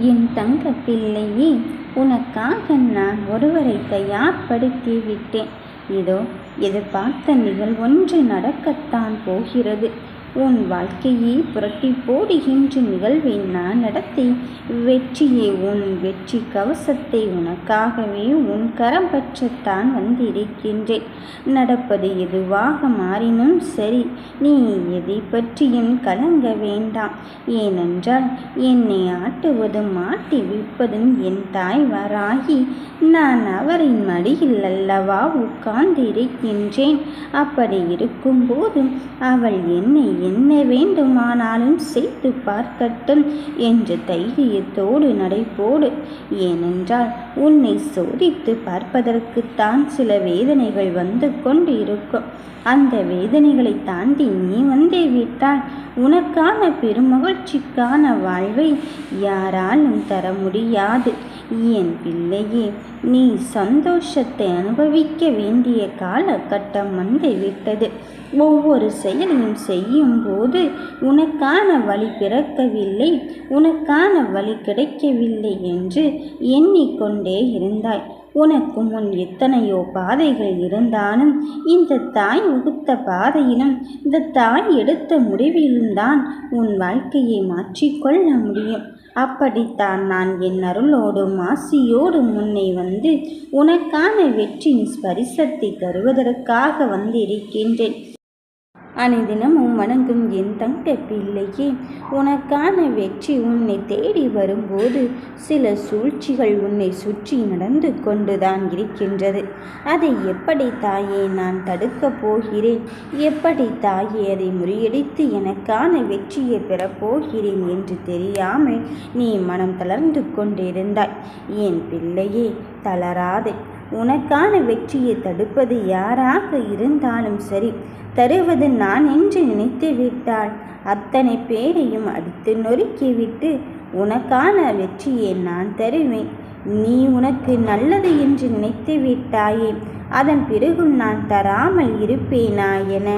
என் தங்க பிள்ளையே உனக்காக நான் ஒருவரை தயார்படுத்தி விட்டேன் இதோ எதிர்பார்த்த நிகழ்வொன்று நடக்கத்தான் போகிறது. உன் வாழ்க்கையை புரட்டி போடுகின்ற நிகழ்வை நான் நடத்தி வெற்றியை உன் வெற்றி கவசத்தை உனக்காகவே உன் கரம் பற்றத்தான் வந்திருக்கின்றேன். நடப்பது எதுவாக மாறினும் சரி நீ எதை பற்றியும் கலங்க வேண்டாம். ஏனென்றால் என்னை ஆட்டுவதும் ஆட்டி விற்பதும் என் தாய் வராகி நான் அவரின் மடியில் அல்லவா உட்கார்ந்து இருக்கின்றேன் அப்படி இருக்கும்போது அவள் என்னை என்ன வேண்டுமானாலும் செய்து பார்க்கட்டும் என்று தைரியத்தோடு நடைபோடு. ஏனென்றால் உன்னை சோதித்து பார்ப்பதற்குத்தான் சில வேதனைகள் வந்து கொண்டு இருக்கும் அந்த வேதனைகளை தாண்டி நீ வந்தே விட்டால் உனக்கான பெருமகிழ்ச்சிக்கான வாழ்வை யாராலும் தர முடியாது. என் பிள்ளையே நீ சந்தோஷத்தை அனுபவிக்க வேண்டிய காலகட்டம் வந்து விட்டது. ஒவ்வொரு செயலையும் செய்யும் போது உனக்கான வழி பிறக்கவில்லை உனக்கான வழி கிடைக்கவில்லை என்று எண்ணிக்கொண்டே இருந்தாய். உனக்கு முன் எத்தனையோ பாதைகள் இருந்தாலும் இந்த தாய் உகுத்த பாதையிலும் இந்த தாய் எடுத்த முடிவிலும் தான் உன் வாழ்க்கையை மாற்றிக்கொள்ள முடியும். அப்படித்தான் நான் என் அருளோடும் மாசியோடு முன்னே வந்து உனக்கான வெற்றியின் ஸ்பரிசத்தை தருவதற்காக வந்திருக்கின்றேன். அனுதினமும் வணங்கும் என் தங்க பிள்ளையே உனக்கான வெற்றி உன்னை தேடி வரும்போது சில சூழ்ச்சிகள் உன்னை சுற்றி நடந்து கொண்டுதான் இருக்கின்றது. அதை எப்படி தாயே நான் தடுக்கப் போகிறேன்? எப்படி தாயே அதை முறியடித்து எனக்கான வெற்றியை பெறப்போகிறேன் என்று தெரியாமல் நீ மனம் தளர்ந்து கொண்டிருந்தாய். என் பிள்ளையே தளராதே. உனக்கான வெற்றியை தடுப்பது யாராக இருந்தாலும் சரி தருவது நான் என்று நினைத்து விட்டால் அத்தனை பேரையும் அடித்து நொறுக்கிவிட்டு உனக்கான வெற்றியை நான் தருவேன். நீ உனக்கு நல்லது என்று நினைத்து விட்டாயே அதன் பிறகும் நான் தராமல் இருப்பேனா என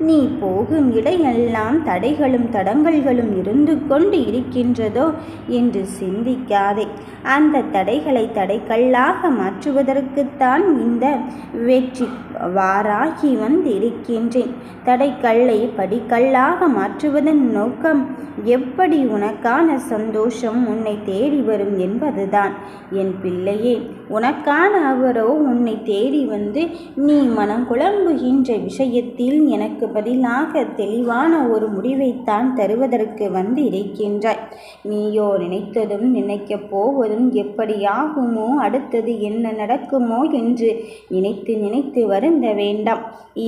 நீ போகும் இடையெல்லாம் தடைகளும் தடங்கல்களும் இருந்து கொண்டு இருக்கின்றதோ என்று சிந்திக்காதே. அந்த தடைகளை தடைக்கல்லாக மாற்றுவதற்குத்தான் இந்த வெற்றி வாராகி வந்திருக்கின்றேன். தடைக்கல்லை படிக்கல்லாக மாற்றுவதன் நோக்கம் எப்படி உனக்கான சந்தோஷம் உன்னை தேடி வரும் என்பதுதான். என் பிள்ளையே உனக்கான அவரோ உன்னை தேடி வந்து நீ மனம் குழம்புகின்ற விஷயத்தில் எனக்கு பதிலாக தெளிவான ஒரு முடிவைத்தான் தருவதற்கு வந்து இருக்கின்றாய். நீயோ நினைத்ததும் நினைக்கப் போவதும் எப்படியாகுமோ அடுத்தது என்ன நடக்குமோ என்று நினைத்து நினைத்து வருந்த வேண்டாம்.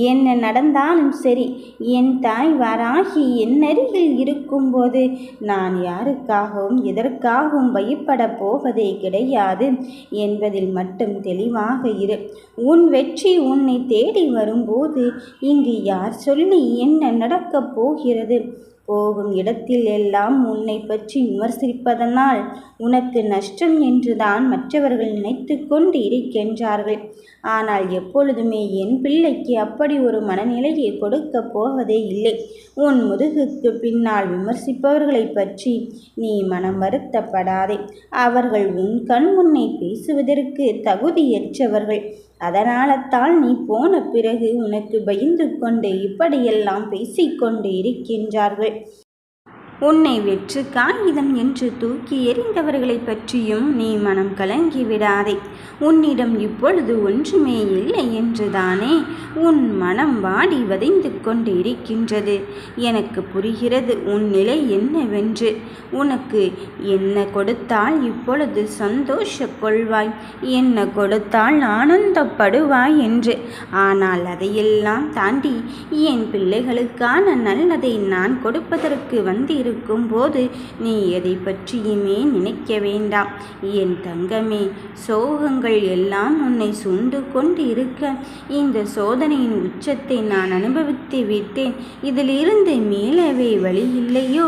என்ன நடந்தாலும் சரி என் தாய் வாராகி என் அருகில் இருக்கும்போது நான் யாருக்காகவும் எதற்காகவும் பயப்பட போவதே கிடையாது. என்பதில் மட்டும் தெளிவாக இரு. உன் வெற்றி உன்னை தேடி வரும்போது இங்கு யார் சொல்லி என்ன நடக்கப் போகிறது? போகும் இடத்தில் எல்லாம் உன்னை பற்றி விமர்சிப்பதனால் உனக்கு நஷ்டம் என்றுதான் மற்றவர்கள் நினைத்து கொண்டு இருக்கின்றார்கள். ஆனால் எப்பொழுதுமே என் பிள்ளைக்கு அப்படி ஒரு மனநிலையை கொடுக்க போவதே இல்லை. உன் முதுகுக்கு பின்னால் விமர்சிப்பவர்களை பற்றி நீ மனம் வருத்தப்படாதே. அவர்கள் உன் கண் முன்னை பேசுவதற்கு தகுதியற்றவர்கள். அதனால்தான் நீ போன பிறகு உனக்கு பயந்து கொண்டு இப்படியெல்லாம் பேசிக்கொண்டு இருக்கின்றார்கள். உன்னை வெற்று காகிதம் என்று தூக்கி எறிந்தவர்களை பற்றியும் நீ மனம் கலங்கி விடாதே. உன்னிடம் இப்பொழுது ஒன்றுமே இல்லை என்றுதானே உன் மனம் வாடி வதைந்து கொண்டு இருக்கின்றது எனக்கு புரிகிறது உன் நிலை என்னவென்று. உனக்கு என்ன கொடுத்தால் இப்பொழுது சந்தோஷ கொள்வாய். என்ன கொடுத்தால் ஆனந்தப்படுவாய் என்று. ஆனால் அதையெல்லாம் தாண்டி என் பிள்ளைகளுக்கான நல்லதை நான் கொடுப்பதற்கு வந்திரு இருக்கும்போது நீ எதை பற்றியுமே நினைக்க வேண்டாம். என் தங்கமே சோகங்கள் எல்லாம் உன்னை சுண்டு கொண்டு இருக்க. இந்த சோதனையின் உச்சத்தை நான் அனுபவித்து விட்டேன். இதிலிருந்து மேலவே வழி இல்லையோ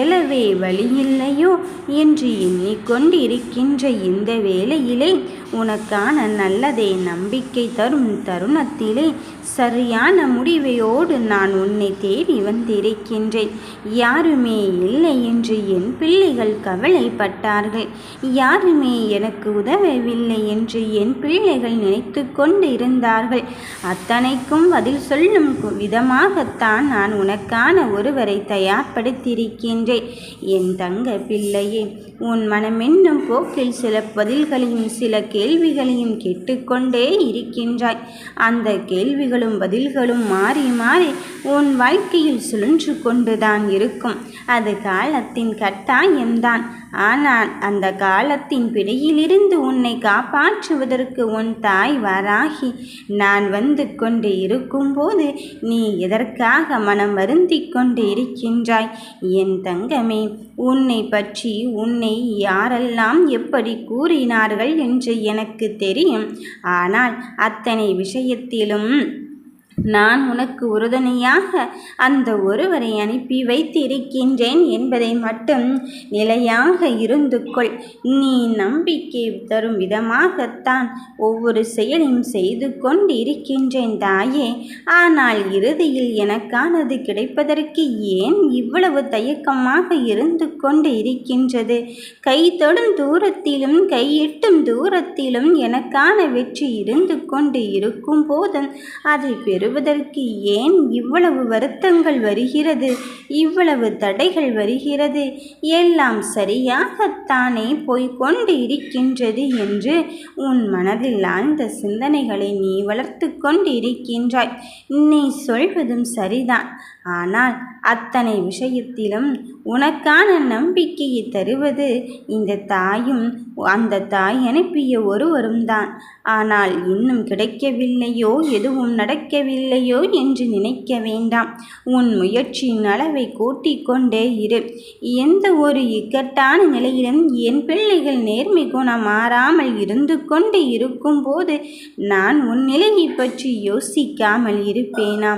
எழவே வழி இல்லையோ என்று எண்ணிக்கொண்டு இருக்கின்ற இந்த வேளையிலே உனக்கான நல்லதை நம்பிக்கை தரும் தருணத்திலே சரியான முடிவையோடு நான் உன்னை தேடி வந்திருக்கின்றேன். யாருமே இல்லை என்று என் பிள்ளைகள் கவலைப்பட்டார்கள். யாருமே எனக்கு உதவவில்லை என்று என் பிள்ளைகள் நினைத்து கொண்டு இருந்தார்கள் அத்தனைக்கும் பதில் சொல்லும் விதமாகத்தான் நான் உனக்கான ஒருவரை தயார்படுத்தியிருக்கின்றேன். என் தங்க பிள்ளையே உன் மனமென்னும் போக்கில் சில பதில்களையும் சில கேள்விகளையும் கேட்டுக்கொண்டே இருக்கின்றாய். அந்த கேள்விகளும் பதில்களும் மாறி மாறி உன் வாழ்க்கையில் சுழன்று கொண்டுதான் இருக்கும். அது காலத்தின் கட்டாயம்தான். ஆனால் அந்த காலத்தின் பிடியிலிருந்து உன்னை காப்பாற்றுவதற்கு உன் தாய் வராகி நான் வந்து கொண்டு இருக்கும்போது நீ எதற்காக மனம் வருந்திக் கொண்டு இருக்கின்றாய்? என் தங்கமே உன்னை பற்றி உன்னை யாரெல்லாம் எப்படி கூறினார்கள் என்று எனக்கு தெரியும். ஆனால் அத்தனை விஷயத்திலும் நான் உனக்கு உறுதுணையாக அந்த ஒருவரை அனுப்பி வைத்திருக்கின்றேன் என்பதை மட்டும் நிலையாக இருந்து கொள். நீ நம்பிக்கை தரும் விதமாகத்தான் ஒவ்வொரு செயலையும் செய்து கொண்டு இருக்கின்றேன் தாயே. ஆனால் இறுதியில் எனக்கானது கிடைப்பதற்கு ஏன் இவ்வளவு தயக்கமாக இருந்து கொண்டு இருக்கின்றது? கை தொடும் தூரத்திலும் கையிட்டும் தூரத்திலும் எனக்கான வெற்றி இருந்து கொண்டு இருக்கும் போதும் அதை பெறுவதற்கு ஏன் இவ்வளவு வருத்தங்கள் வருகிறது? இவ்வளவு தடைகள் வருகிறது. எல்லாம் சரியாகத்தானே போய்கொண்டு இருக்கின்றது என்று உன் மனதில் ஆழ்ந்த சிந்தனைகளை நீ வளர்த்து கொண்டு இருக்கின்றாய். நீ சொல்வதும் சரிதான். ஆனால் அத்தனை விஷயத்திலும் உனக்கான நம்பிக்கையை தருவது இந்த தாயும் அந்த தாய் அனுப்பிய ஒருவரும் தான். ஆனால் இன்னும் கிடைக்கவில்லையோ எதுவும் நடக்கவில்லையோ என்று நினைக்க வேண்டாம். உன் முயற்சியின் அளவை கூட்டிக் கொண்டே இரு. எந்த ஒரு இக்கட்டான நிலையிலும் என் பிள்ளைகள் நேர்மை குணம் மாறாமல் இருந்து கொண்டு இருக்கும்போது நான் உன் நிலையை பற்றி யோசிக்காமல் இருப்பேனா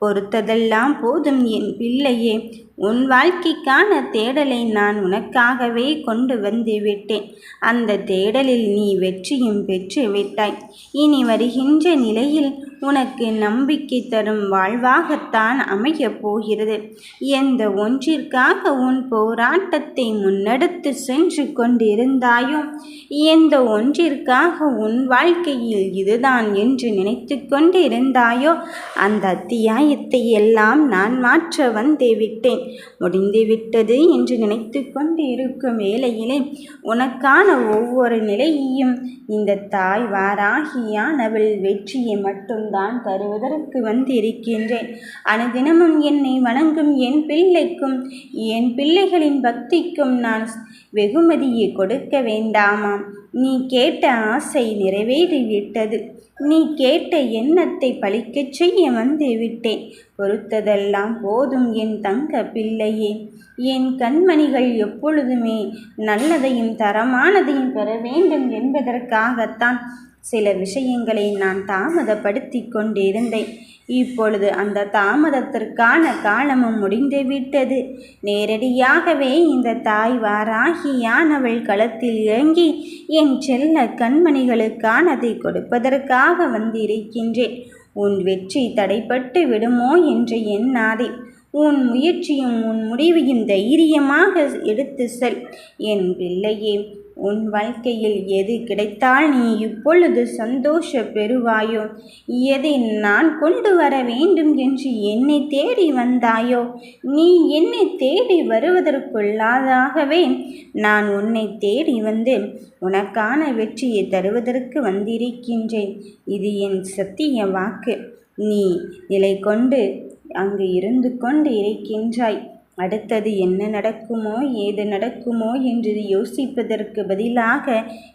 பொறுத்ததெல்லாம் போதும் என் பிள்ளையே. உன் வாழ்க்கைக்கான தேடலை நான் உனக்காகவே கொண்டு வந்து விட்டேன். அந்த தேடலில் நீ வெற்றியும் பெற்று விட்டாய். இனி வருகின்ற நிலையில் உனக்கு நம்பிக்கை தரும் வாழ்வாகத்தான் அமையப் போகிறது. எந்த ஒன்றிற்காக உன் போராட்டத்தை முன்னெடுத்து சென்று கொண்டிருந்தாயோ எந்த ஒன்றிற்காக உன் வாழ்க்கையில் இதுதான் என்று நினைத்து கொண்டிருந்தாயோ அந்த அத்தியாயத்தை எல்லாம் நான் மாற்ற வந்தே விட்டேன். முடிந்துவிட்டது என்று நினைத்து கொண்டு இருக்கும் வேளையிலே உனக்கான ஒவ்வொரு நிலையையும் இந்த தாய் வாராகியானவள் வெற்றியை மட்டும் தான் தருவதற்கு வந்திருக்கின்றேன். அனுதினமும் என்னை வணங்கும் என் பிள்ளைக்கும் என் பிள்ளைகளின் பக்திக்கும் நான் வெகுமதியை கொடுக்க வேண்டாமாம். நீ கேட்ட ஆசை நிறைவேறிவிட்டது. நீ கேட்ட எண்ணத்தை பழிக்கச் செய்ய வந்து விட்டேன் பொறுத்ததெல்லாம் போதும் என் தங்க பிள்ளையே. என் கண்மணிகள் எப்பொழுதுமே நல்லதையும் தரமானதையும் பெற வேண்டும் என்பதற்காகத்தான் சில விஷயங்களை நான் தாமதப்படுத்தி கொண்டிருந்தேன். இப்பொழுது அந்த தாமதத்திற்கான காலமும் முடிந்துவிட்டது நேரடியாகவே இந்த தாய் வாராகியானவள் களத்தில் இறங்கி என் செல்ல கண்மணிகளுக்கானதை கொடுப்பதற்காக வந்திருக்கின்றேன். உன் வெற்றி தடைப்பட்டு விடுமோ என்று எண்ணாதே. உன் முயற்சியும் உன் முடிவையும் தைரியமாக எடுத்து செல். என் பிள்ளையே உன் வாழ்க்கையில் எது கிடைத்தால் நீ இப்பொழுது சந்தோஷ பெறுவாயோ? எதை நான் கொண்டு வர வேண்டும் என்று என்னை தேடி வந்தாயோ? நீ என்னை தேடி வருவதற்குள்ளாதாகவே நான் உன்னை தேடி வந்து உனக்கான வெற்றியை தருவதற்கு வந்திருக்கின்றேன். இது என் சத்திய வாக்கு. நீ நிலை கொண்டு அங்கு இருந்து கொண்டு இருக்கின்றாய். அடுத்தது என்ன நடக்குமோ ஏது நடக்குமோ என்று யோசிப்பதற்கு பதிலாக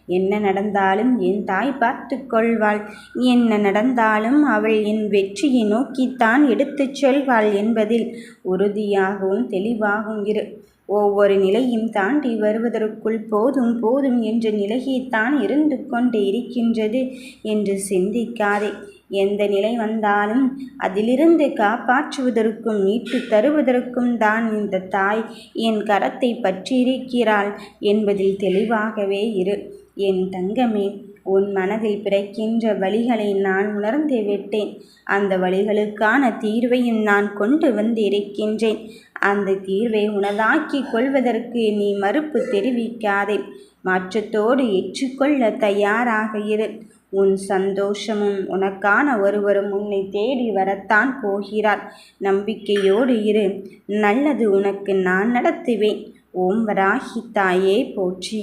என்ன நடந்தாலும் என் தாய் பார்த்து கொள்வாள். என்ன நடந்தாலும் அவள் என் வெற்றியை நோக்கித்தான் எடுத்துச் செல்வாள் என்பதில் உறுதியாகவும் தெளிவாகவும் இரு. ஒவ்வொரு நிலையும் தாண்டி வருவதற்குள் போதும் போதும் என்ற நிலையைத்தான் இருந்து கொண்டு இருக்கின்றது என்று சிந்திக்காதே. எந்த நிலை வந்தாலும் அதிலிருந்து காப்பாற்றுவதற்கும் மீட்டு தருவதற்கும் தான் இந்த தாய் என் கரத்தை பற்றியிருக்கிறாள் என்பதில் தெளிவாகவே இரு. என் தங்கமே உன் மனதில் பிறக்கின்ற வழிகளை நான் உணர்ந்து விட்டேன். அந்த வழிகளுக்கான தீர்வையும் நான் கொண்டு வந்திருக்கின்றேன் அந்த தீர்வை உனதாக்கிக் கொள்வதற்கு நீ மறுப்பு தெரிவிக்காதே. மாற்றத்தோடு ஏற்றுக்கொள்ள தயாராக இரு. உன் சந்தோஷமும் உனக்கான ஒருவரும் உன்னை தேடி வரத்தான் போகிறார். நம்பிக்கையோடு இரு. நல்லது உனக்கு நான் நடத்துவேன். ஓம் வராகி தாயே போற்றி.